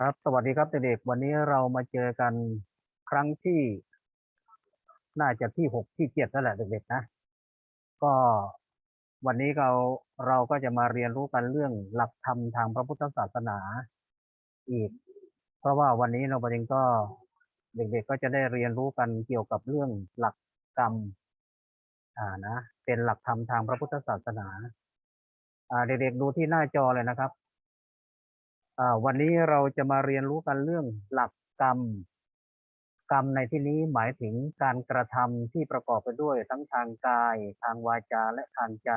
ครับ สวัสดีครับเด็กๆวันนี้เรามาเจอกันครั้งที่ น่าจะที่หกที่เจ็ดนั่นแหละเด็กๆนะ ก็วันนี้เราเราก็จะมาเรียนรู้กันเรื่องหลักธรรมทางพระพุทธศาสนาอีก เพราะว่าวันนี้เราประเองก็เด็กๆก็จะได้เรียนรู้กันเกี่ยวกับเรื่องหลักกรรม อ่านะ เป็นหลักธรรมทางพระพุทธศาสนา อ่า เด็กๆดูที่หน้าจอเลยนะครับ วันนี้เราจะมาเรียนรู้กันเรื่องหลักกรรม กรรมในที่นี้หมายถึงการกระทำที่ประกอบไปด้วยทั้งทางกาย ทางวาจาและทางใจ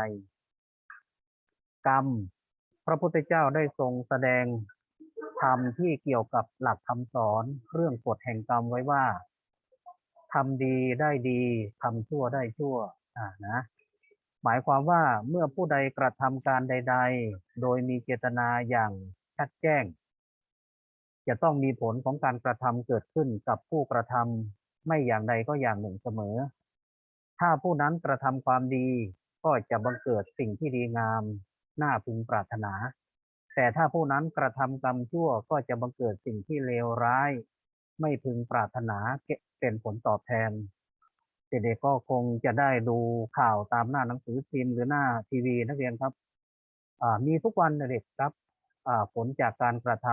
กรรม พระพุทธเจ้าได้ทรงแสดงธรรมที่เกี่ยวกับหลักคำสอนเรื่องกฎแห่งกรรมไว้ว่าทำดีได้ดีทำชั่วได้ชั่วอ่านะหมายความว่าเมื่อผู้ใดกระทำการใด ๆ โดยมีเจตนาอย่าง ชัดแจ้ง จะต้องมีผลของการกระทำเกิดขึ้นกับผู้กระทำไม่อย่างใดก็อย่างหนึ่งเสมอ ถ้าผู้นั้นกระทำความดีก็จะบังเกิดสิ่งที่ดีงาม น่าพึงปรารถนา แต่ถ้าผู้นั้นกระทำกรรมชั่วก็จะบังเกิดสิ่งที่เลวร้าย ไม่พึงปรารถนาเป็นผลตอบแทนเด็กๆก็คงจะได้ดูข่าวตามหน้าหนังสือพิมพ์หรือหน้าทีวีนักเรียนครับมีทุกวันนะเด็กครับ ผลจากการกระท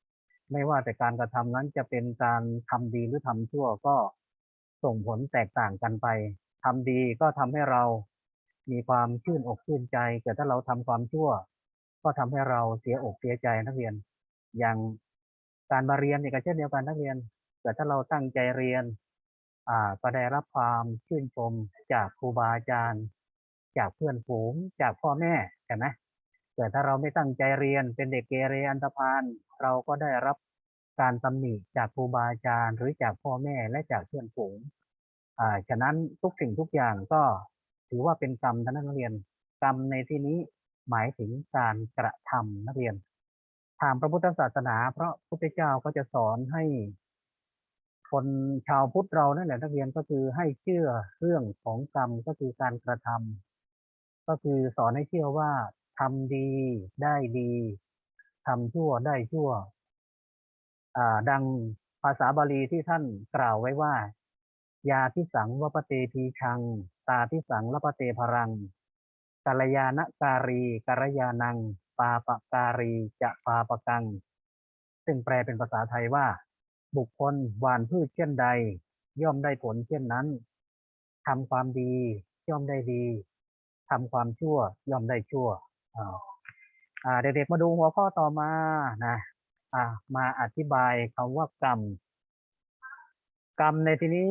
ำไม่ว่าแต่การกระทำนั้นจะเป็นการทำดีหรือทำชั่วก็ส่งผลแตกต่างกันไปทำดีก็ทำให้เรามีความชื่นอกชื่นใจ แต่ถ้าเราทำความชั่ว ก็ทำให้เราเสียอกเสียใจนักเรียน อย่างการมาเรียนเนี่ยก็เช่นเดียวกันนักเรียน แต่ถ้าเราตั้งใจเรียนอ่าก็ได้รับความชื่นชมจากครูบาอาจารย์ จากเพื่อนฝูงจากพ่อแม่ใช่ไหม แต่ถ้าเราไม่ตั้งใจเรียนเป็นเด็กเกเรอันธพาลเราก็ได้รับการตำหนิจากครูบาอาจารย์หรือจากพ่อแม่และจากเพื่อนฝูงอ่าฉะนั้นทุกสิ่งทุกอย่างก็ถือว่าเป็นกรรมทั้งนั้นนักเรียน กรรมในที่นี้หมายถึงการกระทำนักเรียนทางพระพุทธศาสนาเพราะพุทธเจ้าก็จะสอนให้ คนชาวพุทธเรานั่นแหละนักเรียนก็คือให้เชื่อเรื่องของกรรมก็คือการกระทำก็คือสอนให้เชื่อว่า ทำดีได้ดีทำชั่วได้ชั่วดังภาษาบาลีที่ท่านกล่าวไว้ว่า ยาที่สังวปเตทีชัง ตาที่สังลปเตพรังกัลยาณการีกัลยานัง ปาปการีจะปาปกัง ซึ่งแปลเป็นภาษาไทยว่า บุคคลหวานพืชเช่นใด ย่อมได้ผลเช่นนั้นทำความดีย่อมได้ดีทำความชั่วย่อมได้ชั่ว เด็กๆมาดูหัวข้อต่อมานะอ่ามาอธิบายคำว่ากรรม กรรมในที่นี้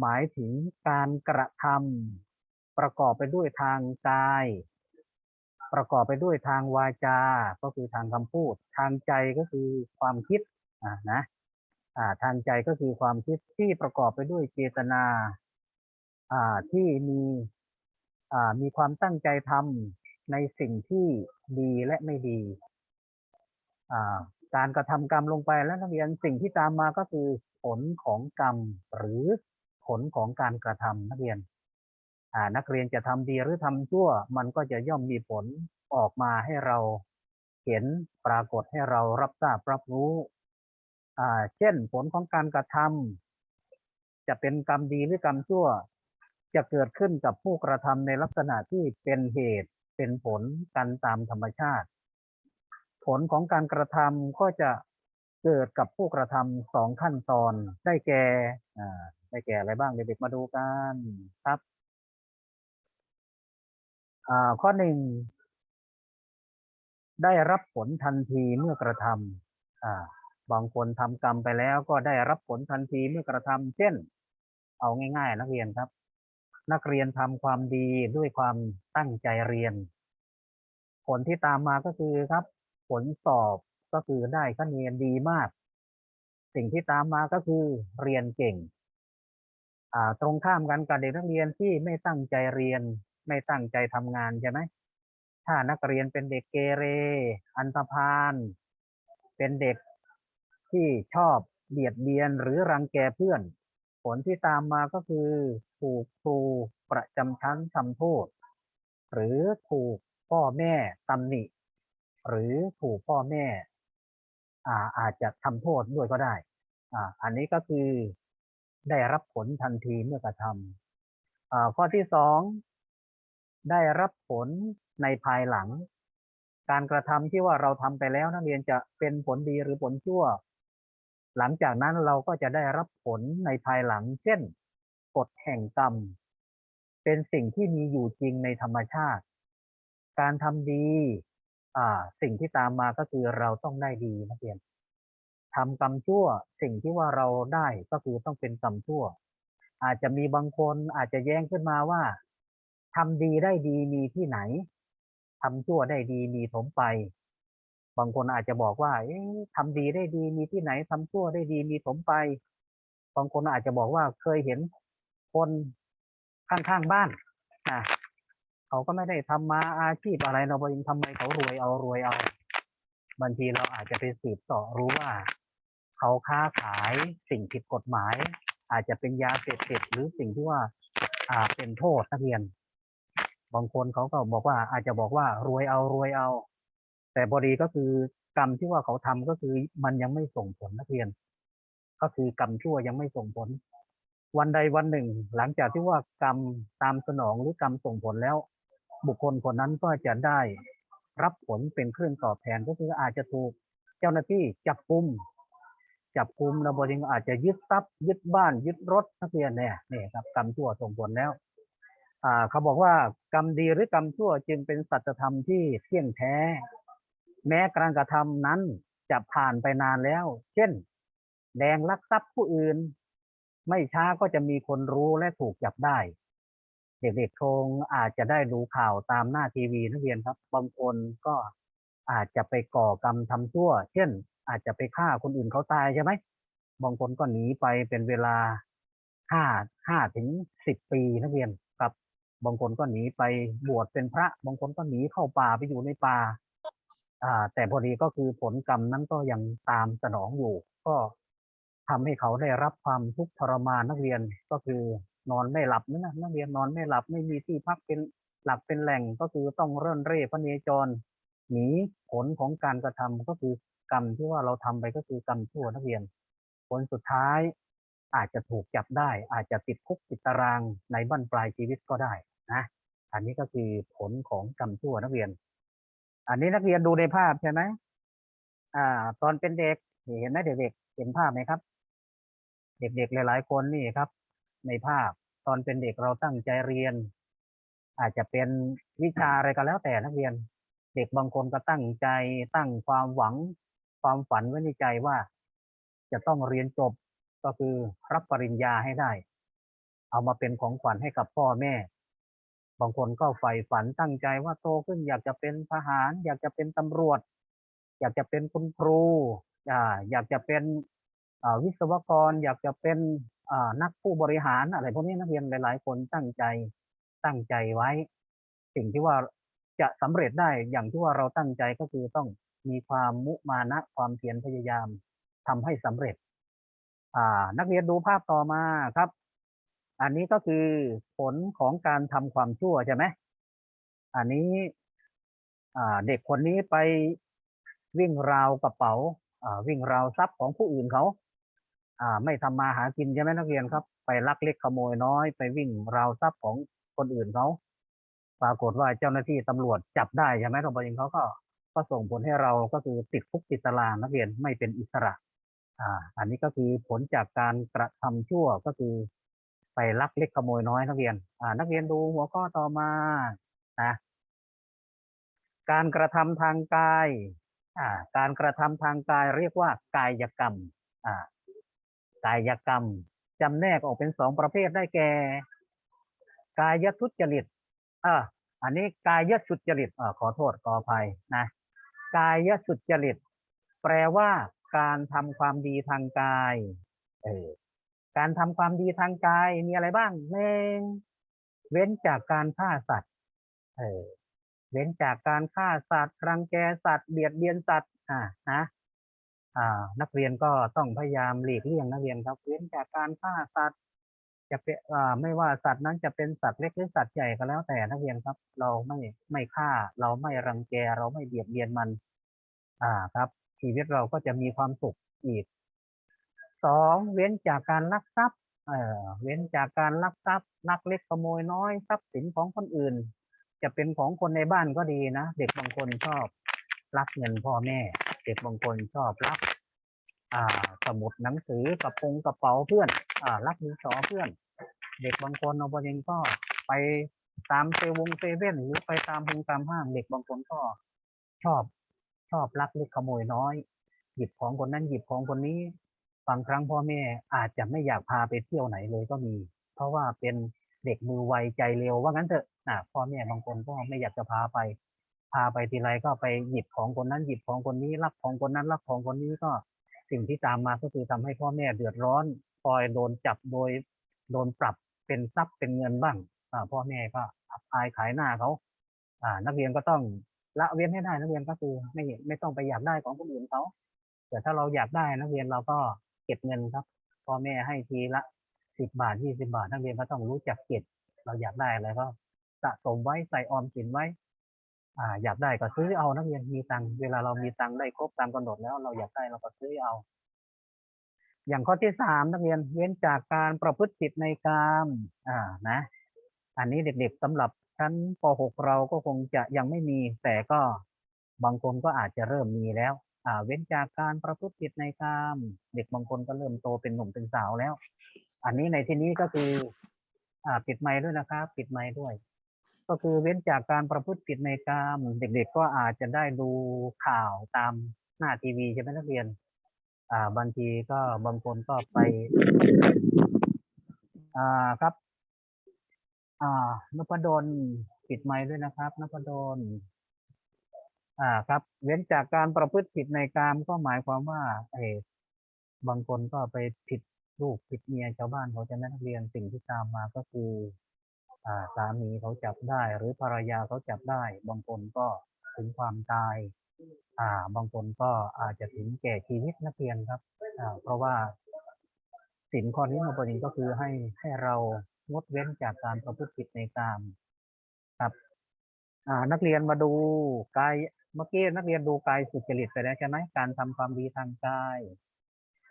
หมายถึงการกระทำประกอบไปด้วยทางกาย ประกอบไปด้วยทางวาจา ก็คือทางคำพูด ทางใจก็คือความคิดอ่านะอ่าทางใจก็คือความคิดที่ประกอบไปด้วยเจตนาอ่าที่มีอ่ามีความตั้งใจทำ ในสิ่งที่ดีและไม่ดี การกระทำกรรมลงไปแล้วนักเรียนสิ่งที่ตามมาก็คือผลของกรรมหรือผลของการกระทำนักเรียนนักเรียนจะทำดีหรือทำชั่ว มันก็จะย่อมมีผลออกมาให้เราเห็นปรากฏให้เรารับทราบรับรู้ เช่นผลของการกระทำจะเป็นกรรมดีหรือกรรมชั่ว จะเกิดขึ้นกับผู้กระทำในลักษณะที่เป็นเหตุ เป็นผลกันตามธรรมชาติ ผลของการกระทำก็จะเกิดกับผู้กระทำสองขั้นตอนได้แก่ได้แก่อะไรบ้างเด็กๆมาดูกันครับข้อหนึ่งได้รับผลทันทีเมื่อกระทำบางคนทำกรรมไปแล้วก็ได้รับผลทันทีเมื่อกระทำเช่น เอาง่าย ๆ นักเรียนครับ นักเรียนทำความดีด้วยความตั้งใจเรียน ผลที่ตามมาก็คือครับ ผลสอบก็คือได้คะแนนดีมาก สิ่งที่ตามมาก็คือเรียนเก่งตรงข้ามกันกับเด็กนักเรียนที่ไม่ตั้งใจเรียน ไม่ตั้งใจทำงานใช่ไหมถ้านักเรียนเป็นเด็กเกเร อันธพาล เป็นเด็กที่ชอบเบียดเบียนหรือรังแกเพื่อน ผลที่ตามมาก็คือ ถูกครูประจำชั้นทำโทษ หรือถูกพ่อแม่ตำหนิ หรือถูกพ่อแม่อาอาจจะทำโทษด้วยก็ได้อ่าอันนี้ก็คือได้รับผลทันทีเมื่อกระทำอ่าข้อที่สองได้รับผลในภายหลัง การกระทำที่ว่าเราทำไปแล้วนักเรียนจะเป็นผลดีหรือผลชั่ว หลังจากนั้นเราก็จะได้รับผลในภายหลัง เช่น กฎแห่งกรรม เป็นสิ่งที่มีอยู่จริงในธรรมชาติ การทำดีอ่าสิ่งที่ตามมาก็คือเราต้องได้ดีนักเรียนทำกรรมชั่วสิ่งที่ว่าเราได้ก็คือต้องเป็นกรรมชั่ว อาจจะมีบางคนอาจจะแย้งขึ้นมาว่าทำดีได้ดีมีที่ไหนทำชั่วได้ดีมีถมไป บางคนอาจจะบอกว่า เอ๊ะทำดีได้ดีมีที่ไหนทำชั่วได้ดีมีถมไป บางคนอาจจะบอกว่าเคยเห็น คนข้างๆบ้านนะเขาก็ไม่ได้ทำมาอาชีพอะไรเราบยังทำไมเขารวยเอารวยเอา บางทีเราอาจจะไปสืบต่อรู้ว่า เขาค้าขายสิ่งผิดกฎหมาย อาจจะเป็นยาเสพติดหรือสิ่งที่ว่า อ่าเป็นโทษนักเรียน บางคนเขาก็บอกว่าอาจจะบอกว่ารวยเอารวยเอา แต่บอดีก็คือกรรมที่ว่าเขาทำก็คือมันยังไม่ส่งผลนักเรียน ก็คือกรรมชั่วยังไม่ส่งผล วันใดวันหนึ่ง หลังจากที่ว่ากรรมตามสนองหรือกรรมส่งผลแล้ว บุคคลคนนั้นก็จะได้รับผลเป็นเครื่องตอบแทนก็คืออาจจะถูกเจ้าหน้าที่จับกุมจับกุมแล้วบริงอาจจะยึดทรัพย์ยึดบ้านยึดรถนักเรียนเนี่ยนี่ครับกรรมชั่วส่งผลแล้วอ่าเขาบอกว่ากรรมดีหรือกรรมชั่วจึงเป็นสัจธรรมที่เที่ยงแท้ แม้การกระทำนั้นจะผ่านไปนานแล้ว เช่น แดงลักทรัพย์ผู้อื่น ไม่ช้าก็จะมีคนรู้และถูกจับได้ เด็กๆคงอาจจะได้ดูข่าวตามหน้าทีวีนักเรียนครับบางคนก็อาจจะไปก่อกรรมทำชั่ว เช่น อาจจะไปฆ่าคนอื่นเขาตายใช่ไหมบางคนก็หนีไปเป็นเวลาห้าห้าถึงสิบปีนักเรียนครับ บางคนก็หนีไปบวชเป็นพระ บางคนก็หนีเข้าป่าไปอยู่ในป่าอ่าแต่พอดีก็คือผลกรรมนั้นก็ยังตามสนองอยู่ ก็ ทำให้เขาได้รับความทุกข์ทรมานนักเรียนก็คือนอนไม่หลับนะนักเรียนนอนไม่หลับไม่มีที่พักเป็นหลักเป็นแหล่งก็คือต้องเร่นเร่พระเนจร หนีผลของการกระทำก็คือกรรมที่ว่าเราทำไปก็คือกรรมชั่วนักเรียน ผลสุดท้ายอาจจะถูกจับได้ อาจจะติดคุกติดตารางในบั้นปลายชีวิตก็ได้นะอันนี้ก็คือผลของกรรมชั่วนักเรียน อันนี้นักเรียนดูในภาพใช่ไหมอ่า ตอนเป็นเด็กเห็นไหมเด็กๆเห็นภาพไหมครับ เด็กๆหลาย ๆ คนนี่ครับ ในภาพตอนเป็นเด็กเราตั้งใจเรียน อาจจะเป็นวิชาอะไรก็แล้วแต่นักเรียน เด็กบางคนก็ตั้งใจตั้งความหวังความฝันไว้ในใจว่า จะต้องเรียนจบก็คือรับปริญญาให้ได้ เอามาเป็นของขวัญให้กับพ่อแม่ บางคนก็ใฝ่ฝันตั้งใจว่าโตขึ้นอยากจะเป็นทหาร อยากจะเป็นตำรวจ อยากจะเป็นคุณครูอยากจะเป็น วิศวกรอยากจะเป็นนักผู้บริหารอะไรพวกนี้นักเรียนหลาย ๆ คนตั้งใจตั้งใจไว้ สิ่งที่ว่าจะสำเร็จได้อย่างที่ว่าเราตั้งใจก็คือต้องมีความมุมานะความเพียรพยายามทำให้สำเร็จ อ่า นักเรียนดูภาพต่อมาครับ อันนี้ก็คือผลของการทำความชั่วใช่ไหมอันนี้ อ่า เด็กคนนี้ไปวิ่งราวกระเป๋า อ่า วิ่งราวทรัพย์ของผู้อื่นเขา อ่าไม่ทำมาหากินใช่ไหมนักเรียนครับ ไปลักเล็กขโมยน้อย ไปวิ่งราวทรัพย์ของคนอื่นเขาปรากฏว่าเจ้าหน้าที่ตำรวจจับได้ใช่ไหมตำรวจเขาก็ก็ส่งผลให้เราก็คือติดคุกติดตารางนักเรียนไม่เป็นอิสระ อ่า อันนี้ก็คือผลจากการกระทำชั่วก็คือไปลักเล็กขโมยน้อยนักเรียน อ่า นักเรียนดูหัวข้อต่อมา นะ การกระทำทางกาย อ่า การกระทำทางกายเรียกว่ากายกรรม อ่า กายกรรมจำแนกออกเป็นสองประเภทได้แก่ กายทุจริตอ่าอันนี้กายสุจริตอ่าขอโทษขออภัยนะกายสุจริต แปลว่า การทำความดีทางกายเออการทำความดีทางกายมีอะไรบ้างหนึ่งเว้นจากการฆ่าสัตว์เออเว้นจากการฆ่าสัตว์รังแกสัตว์เบียดเบียนสัตว์อ่านะ นักเรียนก็ต้องพยายามหลีกเลี่ยงนักเรียนครับ เว้นจากการฆ่าสัตว์ จะเป็นไม่ว่าสัตว์นั้นจะเป็นสัตว์เล็กหรือสัตว์ใหญ่ก็แล้วแต่นักเรียนครับ เราไม่ไม่ฆ่า เราไม่รังแก เราไม่เบียดเบียนมัน อ่าครับ ชีวิตเราก็จะมีความสุขอีกสองเว้นจากการลักทรัพย์ เอ่อ เว้นจากการลักทรัพย์ลักเล็กขโมยน้อยทรัพย์สินของคนอื่น จะเป็นของคนในบ้านก็ดีนะ เด็กบางคนชอบ ลักเงินพ่อแม่เด็กบางคนชอบลักอ่าสมุดหนังสือกระโปรงกระเป๋าเพื่อนอ่าลักมือสอเพื่อน เด็กบางคนเอาไปเองก็ไปตามเซวงเซเว่นหรือไปตามห้างตามห้างเด็กบางคนก็ชอบชอบลักเล็กขโมยน้อย หยิบของคนนั้นหยิบของคนนี้บางครั้งพ่อแม่อาจจะไม่อยากพาไปเที่ยวไหนเลยก็มี เพราะว่าเป็นเด็กมือไวใจเร็วว่างั้นเถอะนะพ่อแม่บางคนก็ไม่อยากจะพาไป พาไปทีไรก็ไปหยิบของคนนั้นหยิบของคนนี้รับของคนนั้นรับของคนนี้ก็สิ่งที่ตามมาก็คือทำให้พ่อแม่เดือดร้อนคอยโดนจับโดยโดนปรับเป็นทรัพย์เป็นเงินบ้างพ่อแม่ก็อับอายขายหน้าเขาอ่า นักเรียนก็ต้องละเว้นให้ได้นักเรียนก็คือไม่ไม่ต้องไปอยากได้ของคนอื่นเขาแต่ถ้าเราอยากได้นักเรียนเราก็เก็บเงินครับพ่อแม่ให้ทีละสิบบาทยี่สิบาทนักเรียนก็ต้องรู้จักเก็บเราอยากได้อะไรก็สะสมไว้ใส่ออมสินไว้ อ่าอยากได้ก็ซื้อเอานักเรียนมีตังค์เวลาเรามีตังค์ได้ครบตามกำหนดแล้วเราอยากได้เราก็ซื้อเอา อย่างข้อที่สามนักเรียนเว้นจากการประพฤติผิดในกามอ่านะ อันนี้เด็กๆสำหรับชั้นป .6 เราก็คงจะยังไม่มีแต่ก็บางคนก็อาจจะเริ่มมีแล้ว อ่า เว้นจากการประพฤติผิดในกามเด็กบางคนก็เริ่มโตเป็นหนุ่มเป็นสาวแล้ว อันนี้ในที่นี้ก็คือ อ่า ปิดไมค์ด้วยนะครับ ปิดไมค์ด้วย ก็คือเว้นจากการประพฤติผิดในกามเด็กๆก็อาจจะได้ดูข่าวตามหน้าทีวีใช่ไหมนักเรียน อ่าบางทีก็บางคนก็ไป อ่าครับ อ่านพดลปิดไมค์ด้วยนะครับนพดลอ่าครับ เว้นจากการประพฤติผิดในกามก็หมายความว่าเออบางคนก็ไปผิดลูกผิดเมียชาวบ้านเขาจะนักเรียนสิ่งที่ตามมาก็คือ สามีเขาจับได้ หรือภรรยาเขาจับได้ บางคนก็ถึงความตาย อ่า บางคนก็อาจจะถึงแก่ชีวิตนักเรียนครับ อ่า เพราะว่าสินข้อนี้มาประเด็นก็คือให้ให้เรางดเว้นจากการประพฤติผิดในกามครับอ่านักเรียนมาดูกายเมื่อกี้นักเรียนดูกายสุจริตไปแล้วใช่ไหมการทำความดีทางกาย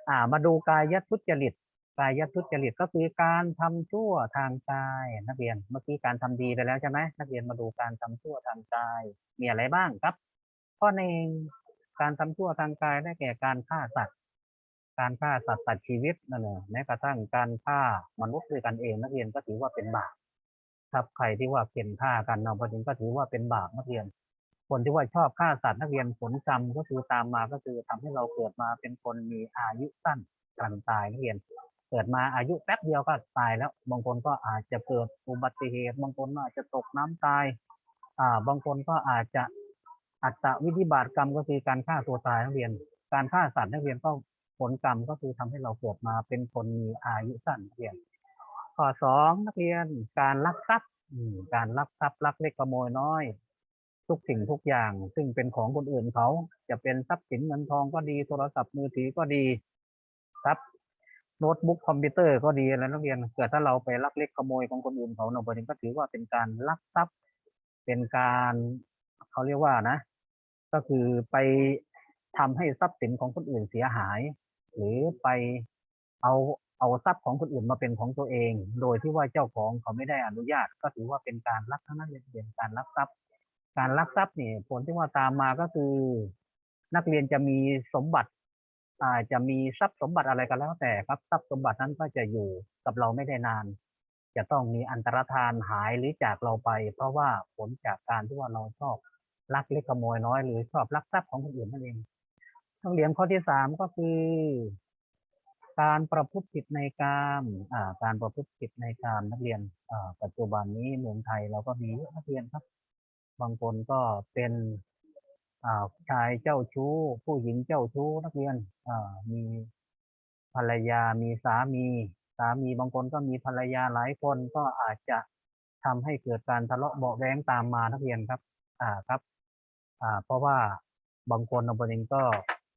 อ่า มาดูกายทุจริต กายทุจริตก็คือการทำชั่วทางกายนักเรียนเมื่อกี้การทำดีไปแล้วใช่ไหมนักเรียนมาดูการทำชั่วทางกายมีอะไรบ้างครับ ข้อหนึ่งการทำชั่วทางกายได้แก่การฆ่าสัตว์ การฆ่าสัตว์ตัดชีวิตนั่นแหละแม้กระทั่งการฆ่ามนุษย์ด้วยกันเอง นักเรียนก็ถือว่าเป็นบาปครับใครที่ว่าเข็นฆ่ากันเอาประเด็นก็ถือว่าเป็นบาปนักเรียน คนที่ว่าชอบฆ่าสัตว์นักเรียนผลกรรมก็คือตามมาก็คือทำให้เราเกิดมาเป็นคนมีอายุสั้นกลันตายนักเรียน เกิดมาอายุแป๊บเดียวก็ตายแล้ว บางคนก็อาจจะเกิดอุบัติเหตุ บางคนอาจจะตกน้ำตาย อ่า บางคนก็อาจจะอัตวิธิบาตกรรมก็คือการฆ่าตัวตายนักเรียน การฆ่าสัตว์นักเรียนก็ผลกรรมก็คือทำให้เราเกิดมาเป็นคนมีอายุสั้นนักเรียน ข้อสองนักเรียนการลักทรัพย์การลักทรัพย์ลักเล็กขโมยน้อย ทุกสิ่งทุกอย่าง ซึ่งเป็นของคนอื่นเขาจะเป็นทรัพย์สินเงินทองก็ดีโทรศัพท์มือถือก็ดีครับ โน้ตบุ๊กคอมพิวเตอร์ก็ดีอะไรนักเรียนเกิดถ้าเราไปลักเล็กขโมยของคนอื่นเขาเนาะประเด็นก็ถือว่าเป็นการลักทรัพย์ เป็นการเขาเรียกว่านะ ก็คือไปทำให้ทรัพย์สินของคนอื่นเสียหาย หรือไปเอาเอาทรัพย์ของคนอื่นมาเป็นของตัวเอง โดยที่ว่าเจ้าของเขาไม่ได้อนุญาต ก็ถือว่าเป็นการลักทั้งนั้นเลยเป็นการลักทรัพย์ การลักทรัพย์นี่ผลที่ว่าตามมาก็คือ นักเรียนจะมีสมบัติ อาจจะมีทรัพย์สมบัติอะไรก็แล้วแต่ครับทรัพย์สมบัตินั้นก็จะอยู่กับเราไม่ได้นาน จะต้องมีอันตรธานหายหรือจากเราไป เพราะว่าผลจากการที่ว่าเราชอบลักเล็กขโมยน้อยหรือชอบลักทรัพย์ของคนอื่นนั่นเองต้องเรียนข้อที่สามก็คือ การประพฤติผิดในกามการประพฤติผิดในกามนักเรียนปัจจุบันนี้เมืองไทยเราก็มีนักเรียนครับ บางคนก็เป็น อ่าชายเจ้าชู้ ผู้หญิงเจ้าชู้นักเรียนมีภรรยามีสามีสามีบางคนก็มีภรรยาหลายคนก็อาจจะทำให้เกิดการทะเลาะเบาะแว้งตามมานักเรียนครับ อ่าครับ อ่า เพราะว่าบางคนบางคนก็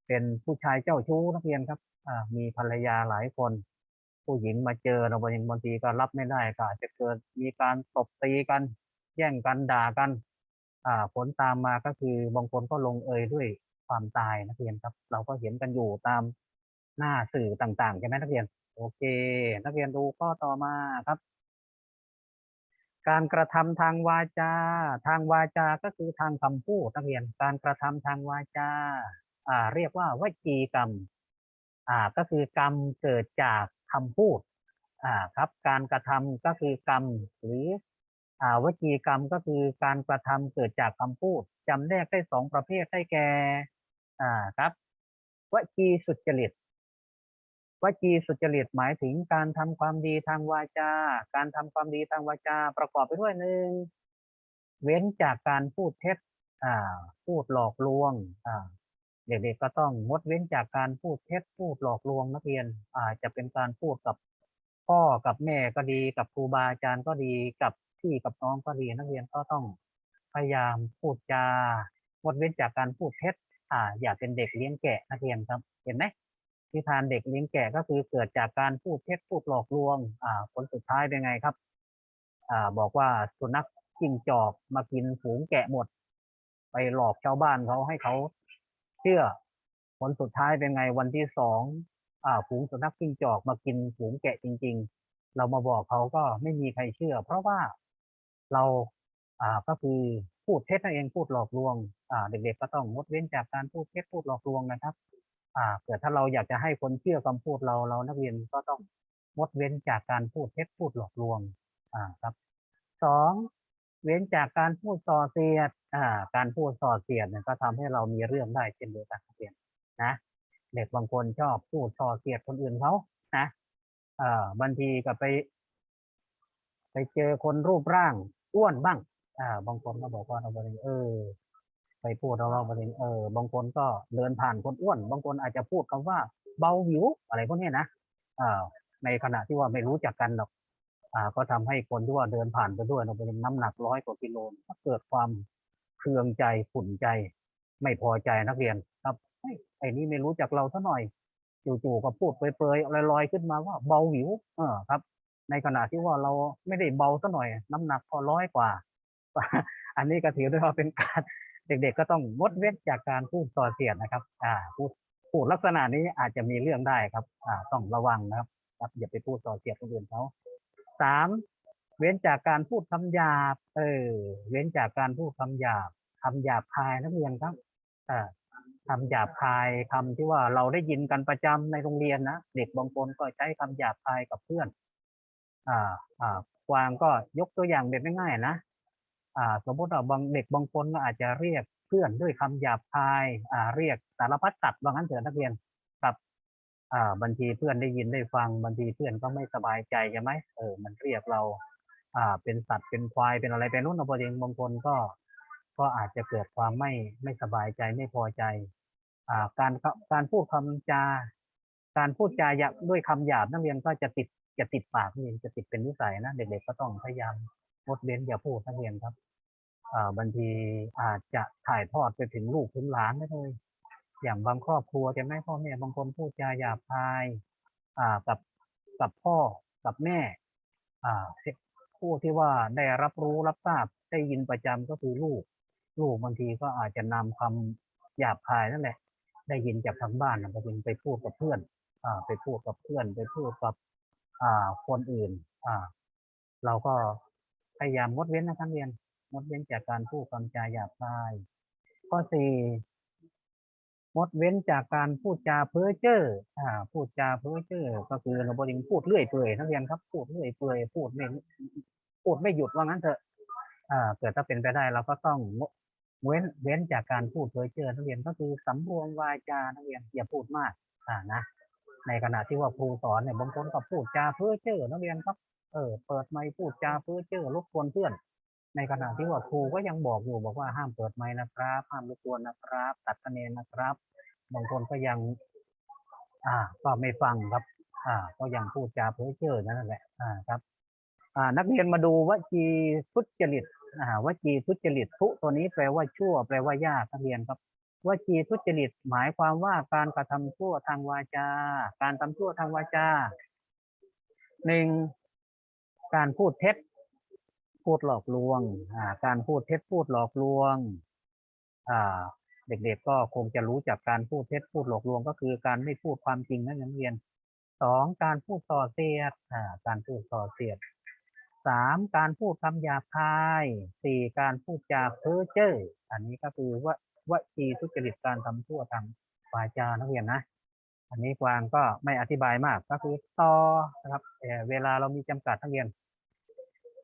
เป็นผู้ชายเจ้าชู้นักเรียนครับ อ่า มีภรรยาหลายคน ผู้หญิงมาเจอบางทีบางทีก็รับไม่ได้ก็อาจจะเกิดมีการตบตีกัน แย่งกันด่ากัน ผลตามมาก็คือบางคนก็ลงเอยด้วยความตายนักเรียนครับ เราก็เห็นกันอยู่ตามหน้าสื่อต่างๆใช่ไหมนักเรียน โอเค นักเรียนดูข้อต่อมาครับ การกระทำทางวาจา ทางวาจาก็คือทางคำพูดนักเรียน การกระทำทางวาจาอ่า เรียกว่าวจีกรรม อ่า ก็คือกรรมเกิดจากคำพูด อ่าครับ การกระทำก็คือกรรมหรือ วจีกรรมก็คือการกระทำเกิดจากคำพูดจำแนกได้สองประเภทได้แก่อ่าครับวจีสุจริตวจีสุจริตหมายถึงการทำความดีทางวาจา การทำความดีทางวาจา ประกอบไปด้วยหนึ่งเว้นจากการพูดเท็จอ่าพูดหลอกลวงอ่าเด็กๆก็ต้องงดเว้นจากการพูดเท็จพูดหลอกลวงนักเรียนอาจจะเป็นการพูดกับพ่อกับแม่ก็ดีกับครูบาอาจารย์ก็ดีกับ พี่กับน้องก็ดียนักเรียนก็ต้องพยายามพูดจางดเว้นจากการพูดเท็จอ่า อย่าเป็นเด็กเลี้ยงแกะนักเรียนครับ เห็นไหมนิทานเด็กเลี้ยงแกะก็คือเกิดจากการพูดเท็จพูดหลอกลวง อ่า ผลสุดท้ายเป็นไงครับ อ่า บอกว่าสุนัขจิ้งจอกมากินฝูงแกะหมด ไปหลอกชาวบ้านเขาให้เขาเชื่อ ผลสุดท้ายเป็นไงวันที่สองอ่า ฝูงสุนัขจิ้งจอกมากินฝูงแกะจริง ๆ เรามาบอกเขาก็ไม่มีใครเชื่อ เพราะว่า เราก็คือพูดเท็จนั่นเองพูดหลอกลวงเด็กๆก็ต้องงดเว้นจากการพูดเท็จพูดหลอกลวงนะครับเกิดถ้าเราอยากจะให้คนเชื่อคำพูดเราเรานักเรียนก็ต้องงดเว้นจากการพูดเท็จพูดหลอกลวงครับสองเว้นจากการพูดส่อเสียดการพูดส่อเสียดเนี่ยก็ทำให้เรามีเรื่องได้เช่นเดียวกันนักเรียนนะเด็กบางคนชอบพูดส่อเสียดคนอื่นเขานะบางทีก็ไป ไปเจอคนรูปร่างอ้วนบ้าง อ่า บางคนก็บอกว่าเราบริเออ ไปพูดเราเราบริเออ บางคนก็เดินผ่านคนอ้วน บางคนอาจจะพูดคำว่าเบาหิวอะไรพวกนี้นะอ่าในขณะที่ว่าไม่รู้จักกันหรอก อ่า ก็ทำให้คนที่ว่าเดินผ่านไปด้วยเราเป็นน้ำหนักร้อยกว่ากิโลก็เกิดความเคืองใจขุ่นใจ ไม่พอใจนักเรียนครับเฮ้ยไอ้นี่ไม่รู้จักเราซะหน่อยจู่ๆก็พูดเปรยๆลอยๆขึ้นมาว่าเบาหิว เออครับ ในขณะที่ว่าเราไม่ได้เบาซะหน่อย น้ำหนักพอร้อยกว่า อันนี้ก็ถือได้ว่าเป็นการเด็กๆก็ต้องงดเว้นจากการพูดส่อเสียดนะครับ อ่าพูดพูดลักษณะนี้อาจจะมีเรื่องได้ครับ อ่า ต้องระวังนะครับครับอย่าไปพูดส่อเสียดคนอื่นเขาสามเว้นจากการพูดคำหยาบ เออ เว้นจากการพูดคำหยาบคำหยาบคายนักเรียนครับอ่าคำหยาบคายคำที่ว่าเราได้ยินกันประจำในโรงเรียนนะเด็กบางคนก็ใช้คำหยาบคายกับเพื่อน อ่าอ่ากวางก็ยกตัวอย่างเด็กง่ายๆนะอ่าสมมติว่าบางเด็กบางคนก็อาจจะเรียกเพื่อนด้วยคำหยาบคายอ่าเรียกสารพัดสัตว์ว่างั้นเถอะนักเรียนครับอ่าบางทีเพื่อนได้ยินได้ฟังบางทีเพื่อนก็ไม่สบายใจใช่ไหมเออมันเรียกเราอ่าเป็นสัตว์เป็นควายเป็นอะไรไปนู่นนะพอดีบางคนก็ก็อาจจะเกิดความไม่ไม่สบายใจไม่พอใจอ่าการการพูดคำจา การพูดจาหยาบด้วยคำหยาบนักเรียนก็จะติด จะติดปากนักเรียนจะติดเป็นนิสัยนะเด็ก ๆ ก็ต้องพยายามงดเว้นอย่าพูดนักเรียนครับบางทีอาจจะถ่ายทอดไปถึงลูกถึงหลานได้เลย อย่างบางครอบครัวจะไม่พ่อแม่บางคนพูดจาหยาบคายกับกับพ่อกับแม่ผู้ที่ว่าได้รับรู้รับทราบได้ยินประจำก็คือลูก ลูกบางทีก็อาจจะนำคำหยาบคายนั่นแหละได้ยินจากทางบ้านนะบางไปพูดกับเพื่อนอไปพูดกับเพื่อน ไปพูดกับ คนอื่น อ่า เราก็พยายามงดเว้นนะท่านเรียนงดเว้นจากการพูดคำจาหยาบคาย ข้อสี่งดเว้นจากการพูดจาเพ้อเจ้ออ่า พูดจาเพ้อเจ้อก็คือเราบริงพูดเรื่อยเปื่อยนักเรียนครับ พูดเรื่อยเปื่อยพูดไม่พูดไม่หยุดว่างั้นเถอะ อ่า เกิดถ้าเป็นไปได้เราก็ต้องเว้นเว้นจากการพูดเพ้อเจ้อนักเรียนก็คือสำรวมวาจานักเรียนอย่าพูดมาก อ่านะ ในขณะที่ว่าครูสอนเนี่ยบางคนก็พูดจาเพ้อเจ้อนักเรียนครับเออเปิดไมค์พูดจาเพ้อเจ้อรบกวนเพื่อน ในขณะที่ว่าครูก็ยังบอกอยู่บอกว่าห้ามเปิดไมค์นะครับ ห้ามรบกวนนะครับ ตัดคะแนนนะครับ บางคนก็ยัง อ่า ก็ไม่ฟังครับ อ่า ก็ยังพูดจาเพ้อเจ้อนั่นแหละ อ่าครับ อ่า นักเรียนมาดูวจีทุจริตอ่าวจีทุจริตทุตัวนี้แปลว่าชั่ว แปลว่ายากนักเรียนครับ วจีทุจริตหมายความว่าการกระทำชั่วทางวาจา การทำชั่วทางวาจาหนึ่งการพูดเท็จ พูดหลอกลวงการพูดเท็จพูดหลอกลวงเด็กๆก็คงจะรู้จากการพูดเท็จพูดหลอกลวง ก็คือการไม่พูดความจริงนั่นนักเรียนสองการพูดส่อเสียดการพูดส่อเสียดสามการพูดคำหยาบคายสี่การพูดจาเพ้อเจ้ออันนี้ก็คือว่า วจีทุจริตการทำชั่วทางวาจานักเรียนนะ อันนี้กวางก็ไม่อธิบายมากก็คือต่อนะครับเเวลาเรามีจำกัดนักเรียน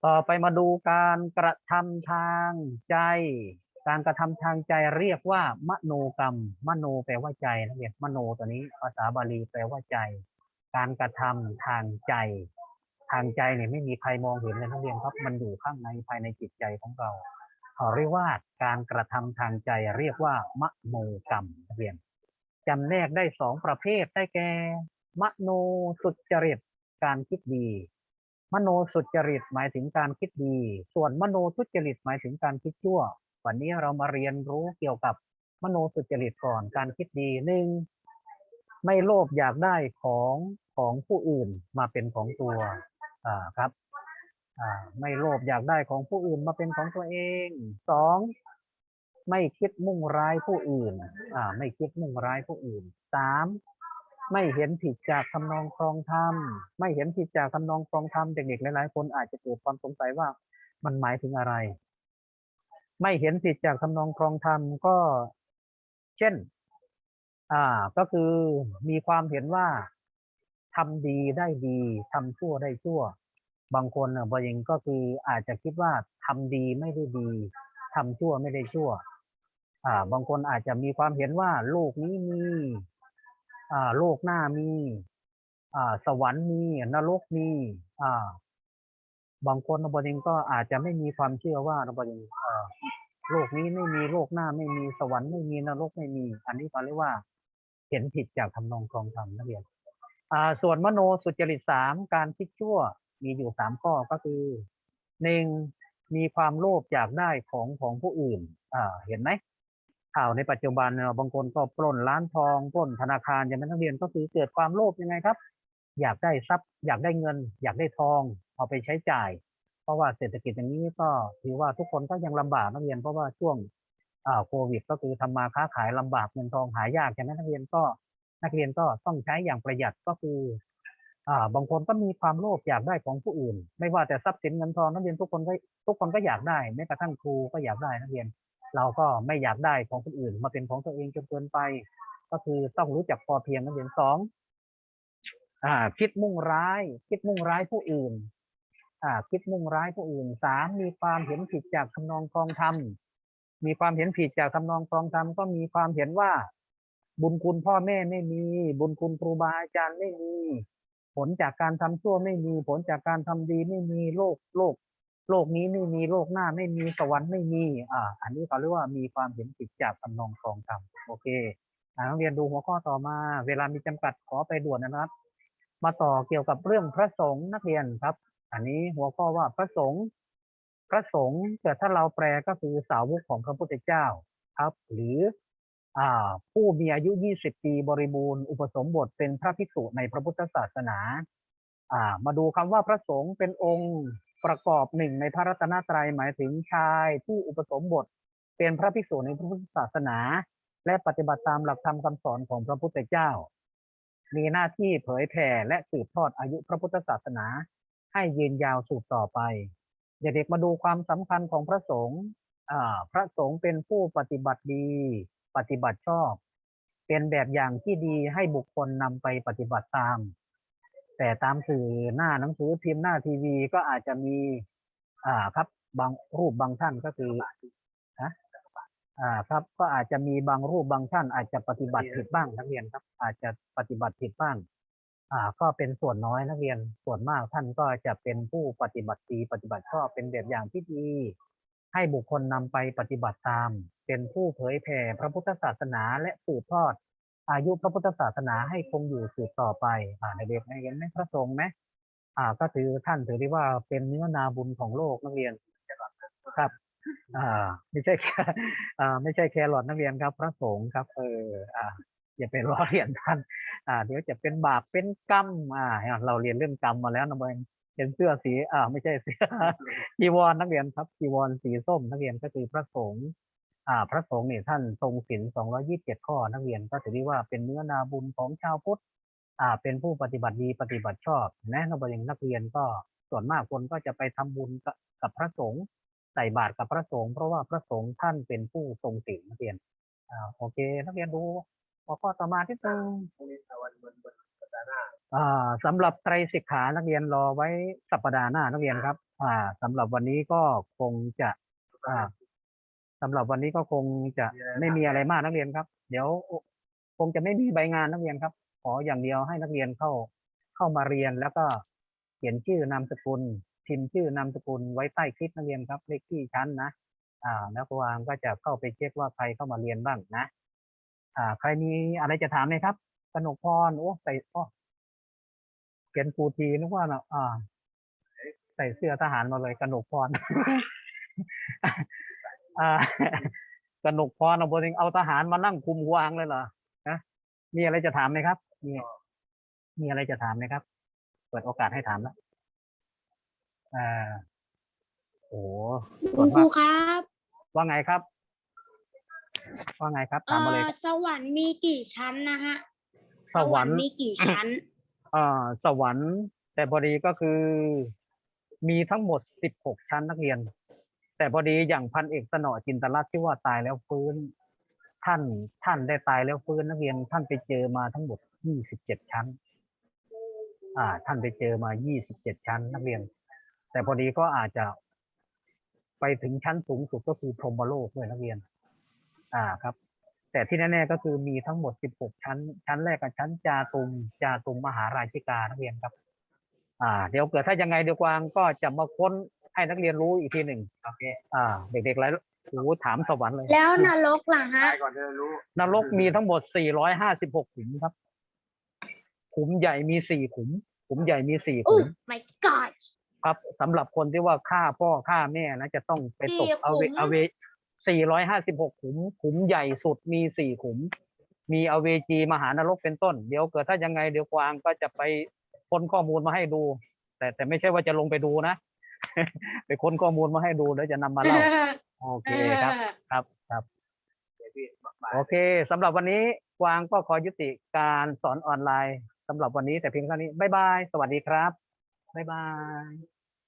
ต่อไปมาดูการกระทำทางใจ การกระทำทางใจเรียกว่ามโนกรรม มโนแปลว่าใจนักเรียนมโนตัวนี้ภาษาบาลีแปลว่าใจ การกระทำทางใจ ทางใจเนี่ยไม่มีใครมองเห็นเลยนักเรียนครับมันอยู่ข้างในภายในจิตใจของเรา เรียกว่าการกระทำทางใจเรียกว่ามโนกรรมเรียนจำแนกได้สองประเภทได้แก่มโนสุจริตการคิดดี มโนสุจริตหมายถึงการคิดดี ส่วนมโนทุจริตหมายถึงการคิดชั่ว วันนี้เรามาเรียนรู้เกี่ยวกับมโนสุจริตก่อนการคิดดีหนึ่งไม่โลภอยากได้ของของผู้อื่นมาเป็นของตัวอ่าครับ ไม่โลภอยากได้ของผู้อื่นมาเป็นของตัวเองสองไม่คิดมุ่งร้ายผู้อื่นอ่าไม่คิดมุ่งร้ายผู้อื่นสามไม่เห็นผิดจากทำนองครองธรรมไม่เห็นผิดจากทำนองครองธรรมเด็กๆหลายๆคนอาจจะเกิดความสงสัยว่ามันหมายถึงอะไร ไม่เห็นผิดจากทำนองครองธรรมก็ เช่น อ่า ก็คือมีความเห็นว่าทำดีได้ดีทำชั่วได้ชั่ว บางคนอะบางอย่างก็คืออาจจะคิดว่าทำดีไม่ได้ดีทำชั่วไม่ได้ชั่ว อ่า บางคนอาจจะมีความเห็นว่าโลกนี้มี อ่า โลกหน้ามี อ่า สวรรค์มีนรกมี อ่า บางคนบางก็อาจจะไม่มีความเชื่อว่าบางอ่อโลกนี้ไม่มีโลกหน้าไม่มีสวรรค์ไม่มีนรกไม่มี อันนี้เขาเรียกว่าเห็นผิดจากทำนองครองธรรมนักเรียนอ่าส่วนมโนสุจริตสามการคิดชั่ว มีอยู่สามข้อก็คือหนึ่งมีความโลภอยากได้ของของผู้อื่น อ่า เห็นไหมข่าวในปัจจุบันเนี่ยบางคนก็ปล้นร้านทองปล้นธนาคารอย่างนั้นนักเรียนก็คือเกิดความโลภยังไงครับ อยากได้ทรัพย์ อยากได้เงิน อยากได้ทอง เอาไปใช้จ่าย เพราะว่าเศรษฐกิจอย่างนี้ก็ถือว่าทุกคนก็ยังลำบากนักเรียนเพราะว่าช่วงอ่าโควิด ก็คือทำมาค้าขายลำบากเงินทองหายากฉะนั้นนักเรียนก็นักเรียนก็ต้องใช้อย่างประหยัดก็คือ อ่า บางคนก็มีความโลภอยากได้ของผู้อื่น ไม่ว่าแต่ทรัพย์สินเงินทองนักเรียนทุกคนก็ทุกคนก็อยากได้แม้กระทั่งครูก็อยากได้นักเรียน เราก็ไม่อยากได้ของคนอื่น มาเป็นของตัวเองจนเกินไป ก็คือต้องรู้จักพอเพียงนักเรียนสองอ่า คิดมุ่งร้าย คิดมุ่งร้ายผู้อื่น อ่า คิดมุ่งร้ายผู้อื่นสามมีความเห็นผิดจากทำนองครองธรรมมีความเห็นผิดจากทำนองครองธรรมก็มีความเห็นว่า บุญคุณพ่อแม่ไม่มี บุญคุณครูบาอาจารย์ไม่มี ผลจากการทำชั่วไม่มีผลจากการทำดีไม่มีโลกโลก โลกนี้ไม่มีโลกหน้าไม่มีสวรรค์ไม่มี อ่า อันนี้เขาเรียกว่ามีความเห็นผิดจากทำนองครองธรรมโอเคนักเรียนดูหัวข้อต่อมา เวลามีจำกัดขอไปด่วนนะครับ มาต่อเกี่ยวกับเรื่องพระสงฆ์นักเรียนครับ อันนี้หัวข้อว่าพระสงฆ์พระสงฆ์แต่ถ้าเราแปลก็คือสาวกของพระพุทธเจ้าครับ หรือ ผู้มีอายุ 20 ปีบริบูรณ์อุปสมบทเป็นพระภิกษุในพระพุทธศาสนาอ่ามาดูคำว่าพระสงฆ์เป็นองค์ประกอบหนึ่งในพระรัตนตรัยหมายถึงชายที่อุปสมบทเป็นพระภิกษุในพระพุทธศาสนา และปฏิบัติตามหลักธรรมคำสอนของพระพุทธเจ้า มีหน้าที่เผยแผ่และสืบทอดอายุพระพุทธศาสนา ให้ยืนยาวสืบต่อไปเด็กๆมาดูความสำคัญของพระสงฆ์อ่าพระสงฆ์เป็นผู้ปฏิบัติดี ปฏิบัติชอบ เป็นแบบอย่างที่ดีให้บุคคลนำไปปฏิบัติตาม แต่ตามสื่อหน้าหนังสือพิมพ์หน้าทีวีก็อาจจะมี อ่าครับบางรูปบางท่านก็คือฮะอ่าครับ ก็อาจจะมีบางรูปบางท่าน อาจจะปฏิบัติผิดบ้างนักเรียนครับ อาจจะปฏิบัติผิดบ้าง อ่า ก็เป็นส่วนน้อยนักเรียนส่วนมากท่านก็จะเป็นผู้ปฏิบัติดีปฏิบัติชอบเป็นแบบอย่างที่ดีให้บุคคลนำไปปฏิบัติตาม เป็นผู้เผยแผ่พระพุทธศาสนาและสืบทอด อายุพระพุทธศาสนาให้คงอยู่สืบต่อไป อ่าในเด็กในเห็นไหมพระสงฆ์ไหมอ่า ก็ถือท่านถือได้ว่าเป็นเนื้อนาบุญของโลกนักเรียนครับ อ่า ไม่ใช่แค่อ่า ไม่ใช่แครอทนักเรียนครับ พระสงฆ์ครับ เออ อ่าอย่าไปล้อเลียนท่าน อ่า เดี๋ยวจะเป็นบาปเป็นกรรม อ่า เราเรียนเรื่องกรรมมาแล้วนะเบงเป็นเสื้อสี อ่า ไม่ใช่เสื้อจีวรนักเรียนครับจีวรสีส้มนักเรียนก็คือพระสงฆ์ พระสงฆ์เนี่ยท่านทรงศีล227ข้อนักเรียนก็ถือได้ว่าเป็นเนื้อนาบุญของชาวพุทธอ่าเป็นผู้ปฏิบัติดีปฏิบัติชอบนะนักเรียนนักเรียนก็ส่วนมากคนก็จะไปทำบุญกับกับพระสงฆ์ใส่บาตรกับพระสงฆ์เพราะว่าพระสงฆ์ท่านเป็นผู้ทรงศีลนักเรียนอ่าโอเค นักเรียนดูหัวข้อต่อมาที่หนึ่งอ่าสำหรับไตรสิกขานักเรียนรอไว้สัปดาห์หน้านักเรียนครับ อ่าสำหรับวันนี้ก็คงจะอ่า สำหรับวันนี้ก็คงจะไม่มีอะไรมากนักเรียนครับ เดี๋ยวคงจะไม่มีใบงานนักเรียนครับ ขออย่างเดียวให้นักเรียนเข้าเข้ามาเรียนแล้วก็เขียนชื่อนามสกุลพิมพ์ชื่อนามสกุลไว้ใต้คลิปนักเรียนครับเลขที่ชั้นนะ อ่าแล้วครูวางก็จะเข้าไปเช็คว่าใครเข้ามาเรียนบ้างนะ อ่า ใครมีอะไรจะถามไหมครับกนกพรโอ้ใส่โอ้เขียนครูทีนึกว่าน่ะอ่า ใส่เสื้อทหารมาเลยกนกพร อ่ากนกพรเอาบริงเอาทหารมานั่งคุมวางเลยเหรอนะมีอะไรจะถามไหมครับมีมีอะไรจะถามไหมครับ เปิดโอกาสให้ถามแล้วอ่าโอ้โหส่คุวนณคมารูกครับ ว่าไงครับ ว่าไงครับเอ่ถามมาเลยอสวรรค์มีกี่ชั้นนะฮะ สวรรค์มีกี่ชั้นอ่าสวรรค์แต่พอดีก็คือ มีทั้งหมด16ชั้นนักเรียน แต่พอดีอย่างพันเอกสนอจินตรัตน์ที่ว่าตายแล้วฟื้น ท่านท่านได้ตายแล้วฟื้นนักเรียนท่านไปเจอมาทั้งหมด27ชั้น อ่า ท่านไปเจอมา27ชั้น นักเรียน แต่พอดีก็อาจจะไปถึงชั้นสูงสุดก็คือพรหมโลกด้วยนักเรียน อ่าครับ แต่ที่แน่ๆก็คือมีทั้งหมด16ชั้น ชั้นแรกกับชั้นจาตุมจาตุมมหาราชิกานักเรียนครับ อ่า เดี๋ยวเกิดถ้ายังไงเดี๋ยวกวางก็จะมาค้น ให้นักเรียนรู้อีกทีหนึ่งโอเคอ่า เด็กๆหลายโอ้โหถามสวรรค์เลย แล้วนรกล่ะฮะนรกมีทั้งหมด 456 ขุมครับ ขุมใหญ่มี 4 ขุม ขุมใหญ่มี4อู้ขุม my god ครับสำหรับคนที่ว่าฆ่าพ่อฆ่าแม่นะจะต้องไปตกกี่เอาเวขุม เอาเว456ขุม ขุมใหญ่สุดมี4ขุม มีอเวจีมหานรกเป็นต้น เดี๋ยวเกิดถ้ายังไงเดี๋ยวกวางก็จะไปค้นข้อมูลมาให้ดู แต่แต่ไม่ใช่ว่าจะลงไปดูนะ ไปค้นข้อมูลมาให้ดูแล้วจะนำมาเล่าโอเคครับ ครับครับโอเคสำหรับวันนี้กวางก็ขอยุติการสอนออนไลน์สำหรับวันนี้แต่เพียงเท่านี้บ๊ายบาย สวัสดีครับบ๊ายบาย